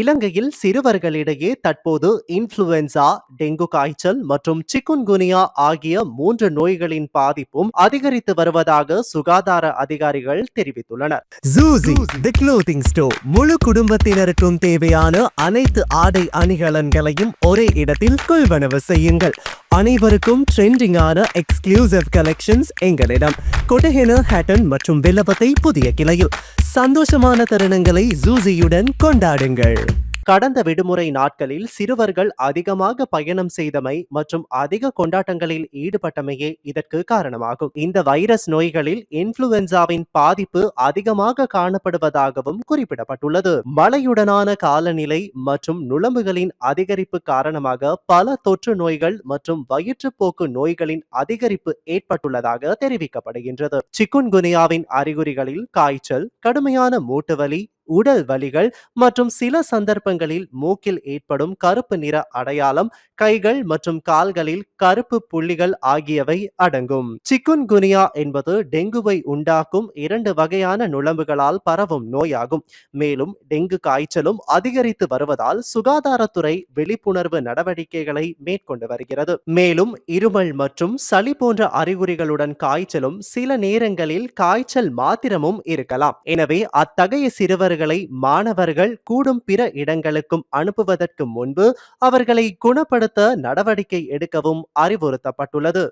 இலங்கையில் சிறுவர்களிடையே தற்போது influenza dengue காய்ச்சல் மற்றும் சிக்குன்குனியா ஆகிய மூன்று நோய்களின் பாதிப்பும் அதிகரித்து வருவதாக சுகாதார அதிகாரிகள் தெரிவித்துள்ளனர். ஜூசி தி க்ளோதிங் ஸ்டோர் முழு குடும்பத்தினருக்கும் தேவையான அனைத்து ஆடை அணிகலன்களையும் ஒரே இடத்தில் கொள்வனவு செய்யுங்கள். அனைவருக்கும் ட்ரெண்டிங்கான எக்ஸ்க்ளூசிவ் கலெக்ஷன்ஸ் எங்களிடம். கொட்டஹென ஹேட்டன் மற்றும் வில்லபத்தை புதிய கிளையில். சந்தோஷமான தருணங்களை ஜூசியுடன் கொண்டாடுங்கள். கடந்த விடுமுறை நாட்களில் சிறுவர்கள் அதிகமாக பயணம் செய்தமை மற்றும் அதிக கொண்டாட்டங்களில் ஈடுபட்டமையே இதற்கு காரணமாகும். இந்த வைரஸ் நோய்களில் இன்ஃபுளுவென்சாவின் பாதிப்பு அதிகமாக காணப்படுவதாகவும் குறிப்பிடப்பட்டுள்ளது. மழையுடனான காலநிலை மற்றும் நுழம்புகளின் அதிகரிப்பு காரணமாக பல தொற்று நோய்கள் மற்றும் வயிற்றுப்போக்கு நோய்களின் அதிகரிப்பு ஏற்பட்டுள்ளதாக தெரிவிக்கப்படுகின்றது. சிக்குன்குனியாவின் அறிகுறிகளில் காய்ச்சல், கடுமையான மூட்டுவலி, உடல் வலிகள் மற்றும் சில சந்தர்ப்பங்களில் மூக்கில் ஏற்படும் கருப்பு நிற அடையாளம் கைகள் மற்றும் கால்களில் கருப்பு புள்ளிகள் ஆகியவை அடங்கும். சிக்குன்குனியா என்பது டெங்குவை உண்டாக்கும் இரண்டு வகையான நுழம்புகளால் பரவும் நோயாகும். மேலும் டெங்கு காய்ச்சலும் அதிகரித்து வருவதால் சுகாதாரத்துறை விழிப்புணர்வு நடவடிக்கைகளை மேற்கொண்டு வருகிறது. மேலும் இருமல் மற்றும் சளி போன்ற அறிகுறிகளுடன் காய்ச்சலும் சில நேரங்களில் காய்ச்சல் மாத்திரமும் இருக்கலாம். எனவே அத்தகைய சிறுவர்களை மாணவர்கள் கூடும் பிற இடங்களுக்கும் அனுப்புவதற்கு முன்பு அவர்களை குணப்படுத்த நடவடிக்கை எடுக்கவும் அறிவுறுத்தப்பட்டுள்ளது.